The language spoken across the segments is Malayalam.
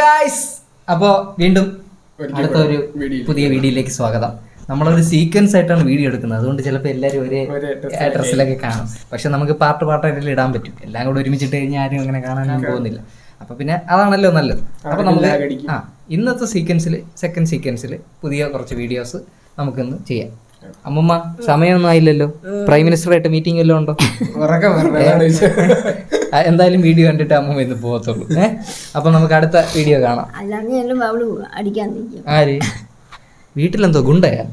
ഗായ്സ് അപ്പോ വീണ്ടും അടുത്ത ഒരു. പുതിയ വീഡിയോയിലേക്ക് സ്വാഗതം. നമ്മളൊരു സീക്വൻസ് ആയിട്ടാണ് വീഡിയോ എടുക്കുന്നത്. അതുകൊണ്ട് ചിലപ്പോൾ എല്ലാവരും ഒരേ ഡ്രസ്സിലൊക്കെ കാണും. പക്ഷെ നമുക്ക് പാർട്ട് പാർട്ടായിട്ട് ഇടാൻ പറ്റും. എല്ലാം കൂടെ ഒരുമിച്ചിട്ട് കഴിഞ്ഞാൽ ആരും അങ്ങനെ കാണാനൊന്നും പോകുന്നില്ല. അപ്പൊ പിന്നെ അതാണല്ലോ നല്ലത്. അപ്പൊ നമുക്ക്. ആ ഇന്നത്തെ സീക്വൻസിൽ സെക്കൻഡ് സീക്വൻസിൽ പുതിയ കുറച്ച് വീഡിയോസ് നമുക്കിന്ന് ചെയ്യാം. അമ്മമ്മ സമയമൊന്നും ആയില്ലല്ലോ? പ്രൈം മിനിസ്റ്ററായിട്ട് മീറ്റിംഗ് വല്ലതും ഉണ്ടോ? എന്തായാലും വീഡിയോ കണ്ടിട്ട് അമ്മ ഇന്ന് പോകത്തുള്ളൂ. ഏഹ് അപ്പൊ നമുക്ക് അടുത്ത വീഡിയോ കാണാം. അടിക്കാൻ നിൽക്കും. ആര്? വീട്ടിലെന്തോ ഗുണ്ടയാ?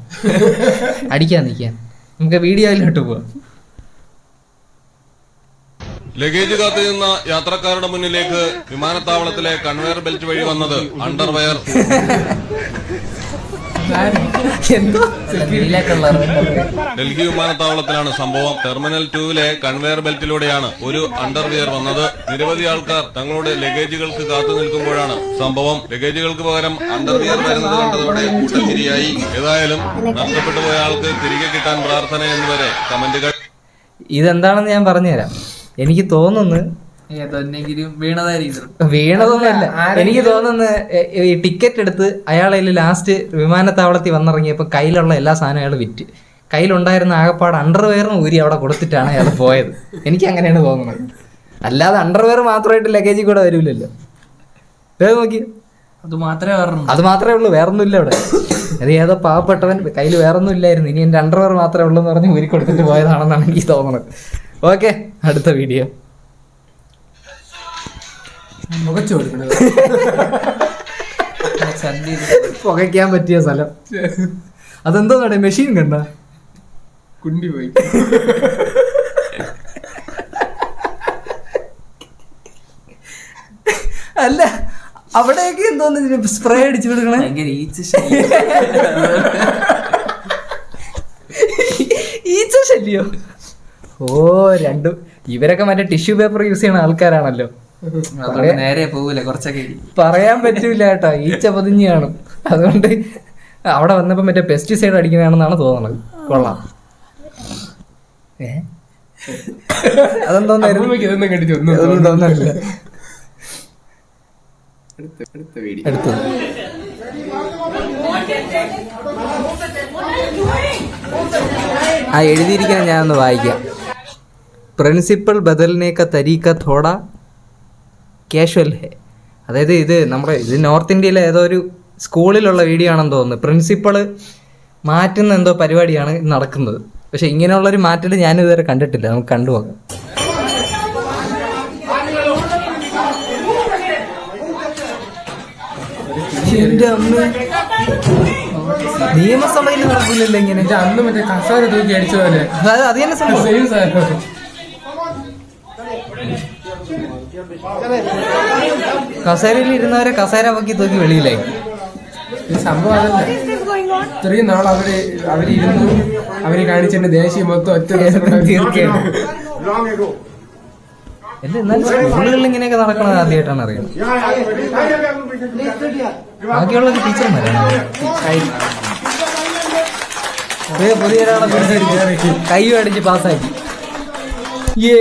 അടിക്കാൻ നിൽക്കാൻ. നമുക്ക് വീഡിയോയിലോട്ട് പോവാം. ലഗേജ് കാത്തു നിന്ന യാത്രക്കാരുടെ മുന്നിലേക്ക് വിമാനത്താവളത്തിലെ കൺവെയർ ബെൽറ്റ് വഴി വന്നത് അണ്ടർവെയർ. എന്തോ ഡൽഹി വിമാനത്താവളത്തിലാണ് സംഭവം. ടെർമിനൽ ടൂവിലെ കൺവെയർ ബെൽറ്റിലൂടെയാണ് ഒരു അണ്ടർവിയർ വന്നത്. നിരവധി ആൾക്കാർ തങ്ങളുടെ ലഗേജുകൾക്ക് കാത്തു നിൽക്കുമ്പോഴാണ് സംഭവം. ലഗേജുകൾക്ക് പകരം അണ്ടർവിയർ വരുന്നത് കണ്ടതോടെ കൂട്ടത്തിരിയായി. ഏതായാലും നഷ്ടപ്പെട്ടു പോയ ആൾക്ക് തിരികെ കിട്ടാൻ പ്രാർത്ഥന എന്നിവരെ കമന്റുകൾ. ഇതെന്താണെന്ന് ഞാൻ പറഞ്ഞുതരാം. എനിക്ക് തോന്നുന്നു വീണതൊന്നുമല്ല എനിക്ക് തോന്നുന്നത് ഈ ടിക്കറ്റ് എടുത്ത് അയാളതിൽ ലാസ്റ്റ് വിമാനത്താവളത്തിൽ വന്നിറങ്ങിയപ്പോൾ കയ്യിലുള്ള എല്ലാ സാധനവും അയാൾ വിറ്റ്. കയ്യിലുണ്ടായിരുന്ന ആകപ്പാട് അണ്ടർവെയറും ഊരി അവിടെ കൊടുത്തിട്ടാണ് അയാൾ പോയത്. എനിക്ക് അങ്ങനെയാണ് തോന്നുന്നത്. അല്ലാതെ അണ്ടർവെയർ മാത്രമായിട്ട് ലഗേജിൽ കൂടെ വരൂലല്ലോ. വേഗം നോക്കി. അത് മാത്രമേ വേറൊന്നും അത് മാത്രമേ ഉള്ളൂ വേറൊന്നും ഇല്ല അവിടെ. അത് ഏതോ പാവപ്പെട്ടവൻ കയ്യിൽ വേറൊന്നും ഇല്ലായിരുന്നു ഇനി എന്റെ അണ്ടർവെയർ മാത്രമേ ഉള്ളൂ എന്ന് പറഞ്ഞ് ഊരി കൊടുത്തിട്ട് പോയതാണെന്നാണ് എനിക്ക് തോന്നുന്നത്. ഓക്കെ അടുത്ത വീഡിയോ മുഖച്ചു കൊടുക്കണത്. ചന്തി പുകയ്ക്കാൻ പറ്റിയ സ്ഥലം. അതെന്തോ നട? മെഷീൻ കണ്ട കുണ്ടി പോയി. അല്ല അവിടെയൊക്കെ എന്തോന്ന് സ്പ്രേ അടിച്ചു വിടുക്കണേ ഭയങ്കര ഈച്ച ശല്യം. ഈച്ച ശല്യോ? ഓ രണ്ടും. ഇവരൊക്കെ മറ്റേ ടിഷ്യൂ പേപ്പർ യൂസ് ചെയ്യുന്ന ആൾക്കാരാണല്ലോ. നേരെ പോവില്ല കുറച്ചൊക്കെ പറയാൻ പറ്റൂല കേട്ടോ. ഈച്ച പതിഞ്ഞ് കാണും. അതുകൊണ്ട് അവിടെ വന്നപ്പോ മറ്റേ പെസ്റ്റിസൈഡ് അടിക്കുന്നതാണെന്നാണ് തോന്നുന്നത് കൊള്ളാം. അതെന്തോന്നായിരുന്നു ഇതൊന്നും തോന്നുന്നില്ല. ആ എഴുതിയിരിക്കുന്ന ഞാനൊന്ന് വായിക്കാം. പ്രിൻസിപ്പൽ ബദലിനേക്ക തരീക്ക തോട കാഷ്വൽ ഹെ. അതായത് ഇത് നമ്മുടെ ഇത് നോർത്ത് ഇന്ത്യയിലെ ഏതോ ഒരു സ്കൂളിലുള്ള വീഡിയോ ആണെന്ന് തോന്നുന്നു. പ്രിൻസിപ്പൾ മാറ്റുന്ന എന്തോ പരിപാടിയാണ് നടക്കുന്നത്. പക്ഷെ ഇങ്ങനെയുള്ളൊരു മാറ്റൽ ഞാൻ ഇതുവരെ കണ്ടിട്ടില്ല. നമുക്ക് കണ്ടുപോകാം എന്റെ അമ്മ. നിയമസഭയിൽ നടക്കില്ലല്ലോ ഇങ്ങനെ. അന്ന് മറ്റേ കസാര തൂക്കി അടിച്ച പോലെ അത് തന്നെ സംഭവം സെയിം സാധനം കസേരയിൽ ഇരുന്നവരെ കസേര പൊക്കി തൂക്കി വെളിയിലായി. സംഭവം അതല്ല. ഇത്രയും നാൾ അവർ അവരിരുന്നു. അവർ കാണിച്ചിട്ട് ദേശീയ മൊത്തം ഒറ്റ അല്ല എന്നാലും സ്കൂളുകളിൽ ഇങ്ങനെയൊക്കെ നടക്കണത് ആദ്യമായിട്ടാണ് അറിയുന്നത്. ബാക്കിയുള്ള ടീച്ചർമാരാണ്. പുതിയ പുതിയ ഒരാളെ പിടിച്ചടിച്ച് കൈ അടിച്ച് പാസ്സാക്കി. ഏ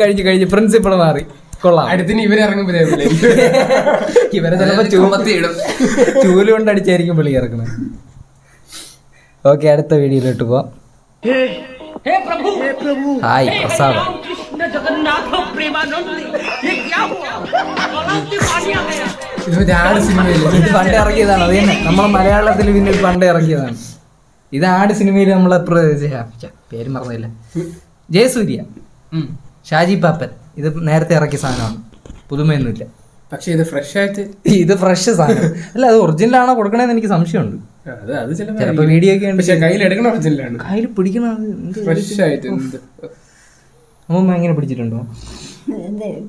കഴിഞ്ഞ് കഴിഞ്ഞ്. പ്രിൻസിപ്പൾ മാറി. കൊള്ളാം. അടുത്തിന് ഇവരിറങ്ങുമ്പോ ഇവരെ ചിലപ്പോ ചൂമത്തിയിടും ചൂൽ കൊണ്ട് അടിച്ചായിരിക്കും പുള്ളി ഇറക്കുന്നത് ഓക്കെ അടുത്ത വീഡിയോയിലോട്ട് പോവാം. ഹായ് പ്രസാദ്. ഇത് പണ്ട് ഇറക്കിയതാണ് അത് തന്നെ. നമ്മളെ മലയാളത്തിൽ പിന്നെ പണ്ട് ഇറക്കിയതാണ് ഇത് ആട് നമ്മൾ നമ്മളെ പേര് മറന്നില്ല. ജയസൂര്യ. ഷാജി പാപ്പൻ. ഇത് നേരത്തെ ഇറക്കിയ സാധനമാണ്. പുതുമയൊന്നുമില്ല. പക്ഷേ ഇത് ഫ്രഷ് ആയിട്ട് ഇത് ഫ്രഷ് സാധനം. അല്ല അത് ഒറിജിനൽ ആണോ കൊടുക്കണേന്ന് എനിക്ക് സംശയമുണ്ട്. അത് അത് ചിലപ്പോ ചിലപ്പോ വീഡിയോ ഒക്കെ ഉണ്ട് പക്ഷെ കയ്യിൽ എടുക്കണ ഒറിജിനലാണ് കയ്യിൽ പിടിക്കണത് ഫ്രഷ് ആയിട്ട് എന്ത്? അമ്മമ്മ എങ്ങനെ പിടിച്ചിട്ടുണ്ടോ?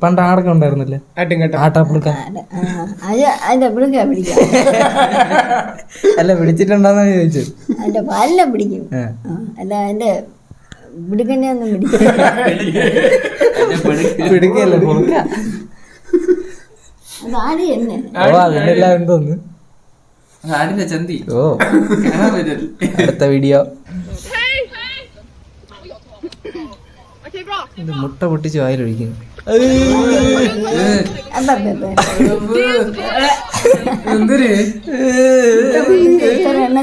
പണ്ട് ആടൊക്കെ ഉണ്ടായിരുന്നില്ലേ? അല്ല പിടിച്ചിട്ടുണ്ടോന്നാണ് ചോദിച്ചത്. പാലിനെ പിടിക്കും. അല്ല പിടിക്കല്ലേ എന്തോന്ന് ചന്തി? ഓ. അടുത്ത വീഡിയോ മുട്ട പൊട്ടിച്ച് വായിലൊഴിക്കുന്നു. എന്തൊരു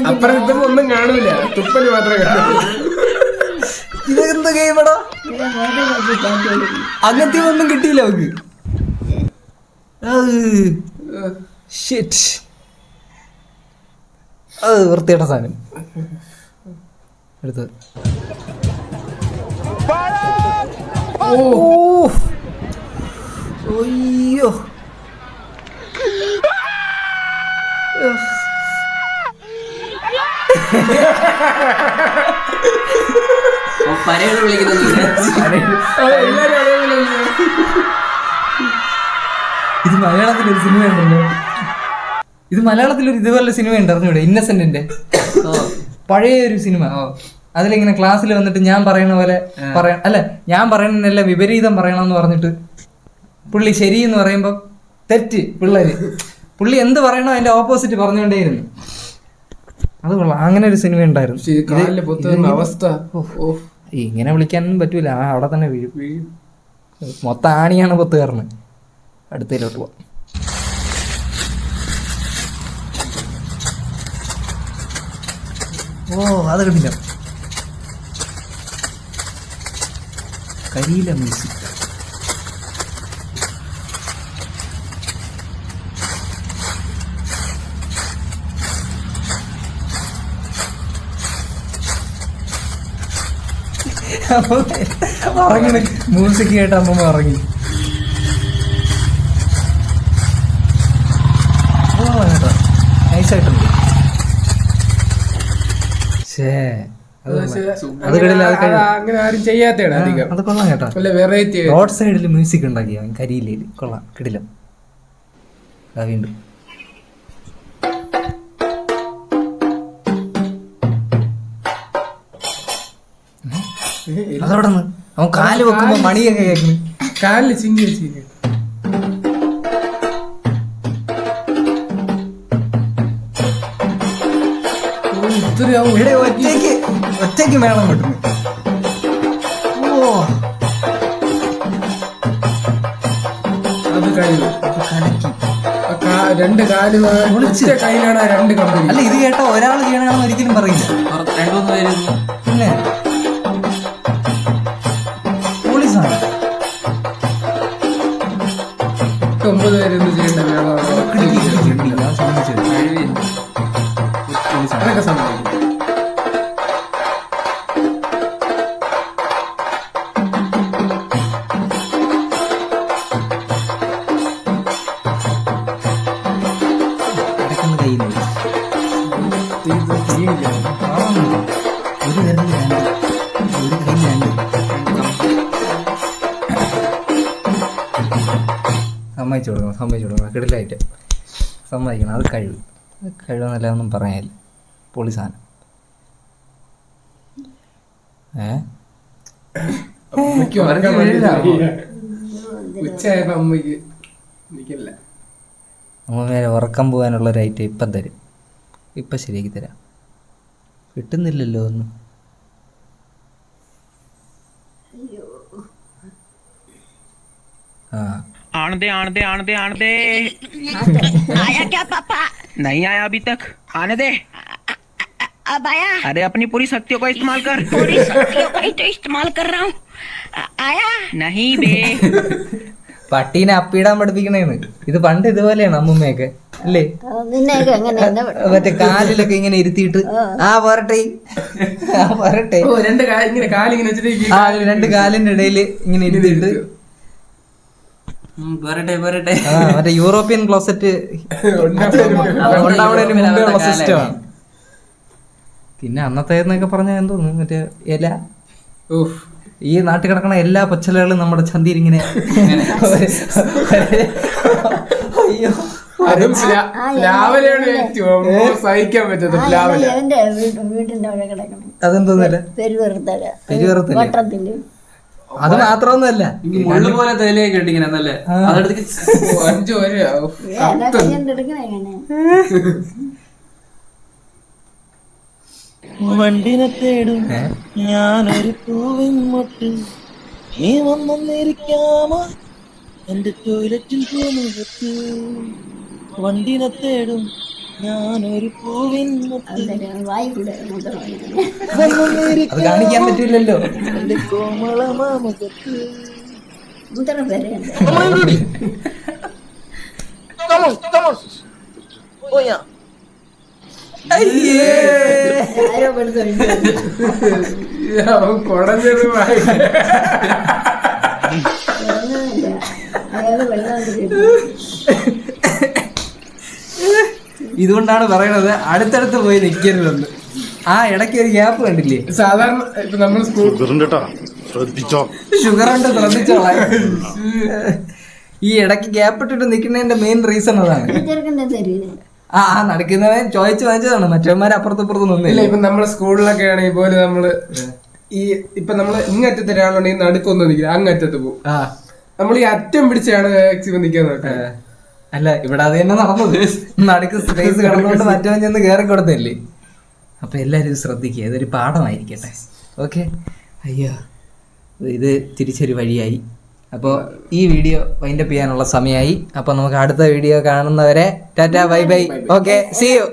അപ്പുറത്തും ഒന്നും കാണൂല. തുപ്പൽ മാത്രമേ കാണൂ. ഇതെന്ത് ഗെയിമടാ. അങ്ങനത്തെ ഒന്നും കിട്ടിയില്ല അവക്ക്. ഷിറ്റ് അത് വൃത്തിയുടെ സാധനം. എടുത്തത്. ഓ. അയ്യോ. വിളിക്കുന്നില്ല. ഇത് മലയാളത്തിലൊരു സിനിമ ഉണ്ടല്ലോ. ഇത് മലയാളത്തിലൊരു ഇതുപോലെ സിനിമ ഉണ്ട് അറിഞ്ഞൂടെ? ഇന്നസെന്റിന്റെ പഴയ ഒരു സിനിമ അതിലിങ്ങനെ ക്ലാസ്സിൽ വന്നിട്ട് ഞാൻ പറയണ പോലെ പറയ അല്ല ഞാൻ പറയണല്ല വിപരീതം പറയണമെന്ന് പറഞ്ഞിട്ട് പുള്ളി ശരി എന്ന് പറയുമ്പോൾ തെറ്റ് പിള്ളേര്. പുള്ളി എന്ത് പറയണോ അതിന്റെ ഓപ്പോസിറ്റ് പറഞ്ഞുകൊണ്ടേയിരുന്നു. അത് കൊള്ളാം. അങ്ങനെ ഒരു സിനിമ ഉണ്ടായിരുന്നു അവസ്ഥ. ഓ. ഇങ്ങനെ വിളിക്കാനൊന്നും പറ്റൂല. ആ അവിടെ തന്നെ വീഴും. മൊത്തം ആണിയാണ് പത്ത് കയറുന്നത് അടുത്തതിലോട്ട് പോവാം. ഓ അതൊക്കെ പിന്നെ കരിയില മ്യൂസിക് ഉറങ്ങി മ്യൂസിക് കേട്ട് അമ്മമ്മ ഇറങ്ങി നൈസായിട്ടുണ്ട് അങ്ങനെ- അങ്ങനെ ആരും ചെയ്യാത്തതാണ് അധികം. അത് കൊള്ളാം കേട്ടോ. വെറൈറ്റി റോഡ് സൈഡിൽ മ്യൂസിക് ഉണ്ടാക്കിയ? കരിയില്ലേ കൊള്ളാം കിടിലം. വീണ്ടും. അതവിടെ നിന്ന്. അവൻ കാൽ വെക്കുമ്പോ മണിയൊക്കെ കേൾക്കുന്നു. കാലിൽ ചിങ്കി വെച്ചിരിക്കും ഇവിടെ ഒറ്റയ്ക്ക് ഒറ്റയ്ക്ക് മേളം കിട്ടുന്നു ഓ. അത് കഴിഞ്ഞു. കാ- രണ്ട് കാൽ കയ്യിലാണ് രണ്ട് കമ്പനി. അല്ല ഇത് കേട്ടോ ഒരാൾ ചെയ്യണമെന്ന് ഒരിക്കലും പറയില്ല. രണ്ടു മൂന്ന് പേര് പിന്നെ? ഒമ്പത് ചെയ്യേണ്ട ഞാൻ സമ്മതിച്ചത്. അതൊക്കെ സമ്മതിച്ചു കൊടുക്കണം സമ്മതിച്ചു കൊടുക്കണം കിടലായിട്ട് സമ്മതിക്കണം. അത് കഴിവ്. അത് കഴിവെന്നല്ല ഒന്നും പറയാനില്ല. പൊളി സാധനം. നമ്മൾ മേലെ ഉറക്കം പോകാനുള്ള ഒരു ഐറ്റം ഇപ്പം തരും. ഇപ്പം ശരിയാക്കി തരാം. കിട്ടുന്നില്ലല്ലോ ഒന്നും. ആ. आन दे आन दे आन दे आन दे आया क्या पापा नहीं आया अभी तक आने दे अब आया अरे अपनी पूरी शक्तियों का इस्तेमाल कर पूरी शक्तियों का ही तो इस्तेमाल कर रहा हूँ आ- आया नहीं बे പട്ടീനെ അപ്പിടാൻ പഠിപ്പിക്കണേന്ന് ഇത് പണ്ട് ഇതുപോലെയാണ് അമ്മുമ്മയൊക്കെ അല്ലേ അത് നിന്നെയൊക്കെ എങ്ങനെ എന്നെ മറ്റേ കാലിലൊക്കെ ഇങ്ങനെ ഇരുത്തിയിട്ട് ആ പോരട്ടെ ആ പോരട്ടെ ഓ രണ്ട് കാ- ഇങ്ങനെ കാലിങ്ങനെ വെച്ചിട്ട് ഈ ആ രണ്ട് കാലിന്റെ ഇടയിൽ ഇങ്ങനെ ഇരുത്തിയിട്ട് മറ്റേ യൂറോപ്യൻ ക്ലോസറ്റ് സിസ്റ്റമാണ്. പിന്നെ അന്നത്തെ എന്നൊക്കെ പറഞ്ഞാൽ എന്തോന്നു? മറ്റേ ഇല. ഉഫ്. ഈ നാട്ടിൽ കിടക്കണ എല്ലാ പച്ചലകളും നമ്മുടെ ചന്തിയിൽ ഇങ്ങനെ അയ്യോ. അതും സഹിക്കാൻ പറ്റത്ത അതെന്തോന്നല്ല പെരുവെറുത്തല. പെരുവെറുത്തല? അത് മാത്രമൊന്നുമല്ല. മുള്ള പോലെ തേലയൊക്കെ ഇട്ടിങ്ങനെ എന്നല്ലേ? അതെടുത്ത് അഞ്ചു വരെ വണ്ടിനെ തേടും ഞാനൊരു പൂവിൻ മുട്ട്. നീ വന്നിരിക്കാമോ എന്റെ ടോയ്ലറ്റിൽ പോകുന്നു വണ്ടിനെ തേടും ഞാനൊരു പൂവിൻ കാണിക്കാൻ പറ്റില്ലല്ലോ. എന്റെ കോമളമാമുഖത്ത്. മൂത്രം വരെയുണ്ട്. പോയാ. ഇതുകൊണ്ടാണ് പറയണത് അടുത്തടുത്ത് പോയി നിൽക്കരുതെന്ന്. ആ ഇടയ്ക്ക് ഒരു ഗ്യാപ്പ് കണ്ടില്ലേ? സാധാരണ ഇപ്പൊ നമ്മൾ സ്കൂൾ ഷുഗർ ഉണ്ട് ശ്രദ്ധിച്ചോളാം ഈ ഇടയ്ക്ക് ഗ്യാപ്പ് ഇട്ടിട്ട് നിൽക്കുന്നതിന്റെ മെയിൻ റീസൺ അതാണ്. ആ ആ നടക്കുന്നവൻ ചോദിച്ചു വാങ്ങിച്ചതാണ്. മറ്റവന്മാർ അപ്പുറത്ത് ഇപ്പുറത്ത് ഇല്ല നിന്നില്ല ഇപ്പൊ നമ്മൾ സ്കൂളിലൊക്കെ ആണെങ്കിൽ പോലെ നമ്മൾ ഈ ഇപ്പൊ നമ്മൾ ഇങ്ങറ്റത്തെ ഒരാളുണ്ടെങ്കിൽ നടുക്കൊന്നും നിൽക്കില്ല അങ്ങറ്റത്ത് പോകും. ആ. നമ്മൾ ഈ അറ്റം പിടിച്ചാണ് നിൽക്കാൻ നോക്കുന്നത്. അല്ല ഇവിടെ അത് തന്നെ നടന്നത്. നടുക്ക് സ്പേസ് കിടന്നുകൊണ്ട് മറ്റവൻ ചെന്ന് കയറി കൊടുത്തല്ലേ? അപ്പൊ എല്ലാരും ഇത് ശ്രദ്ധിക്കുക ഇതൊരു പാഠമായിരിക്കട്ടെ. ഓക്കെ? അയ്യോ ഇത് തിരിച്ചൊരു വഴിയായി. അപ്പോൾ ഈ വീഡിയോ വൈൻഡപ്പ് ചെയ്യാനുള്ള സമയമായി അപ്പോൾ നമുക്ക് അടുത്ത വീഡിയോ കാണുന്നവരെ Tata bye bye. Okay see you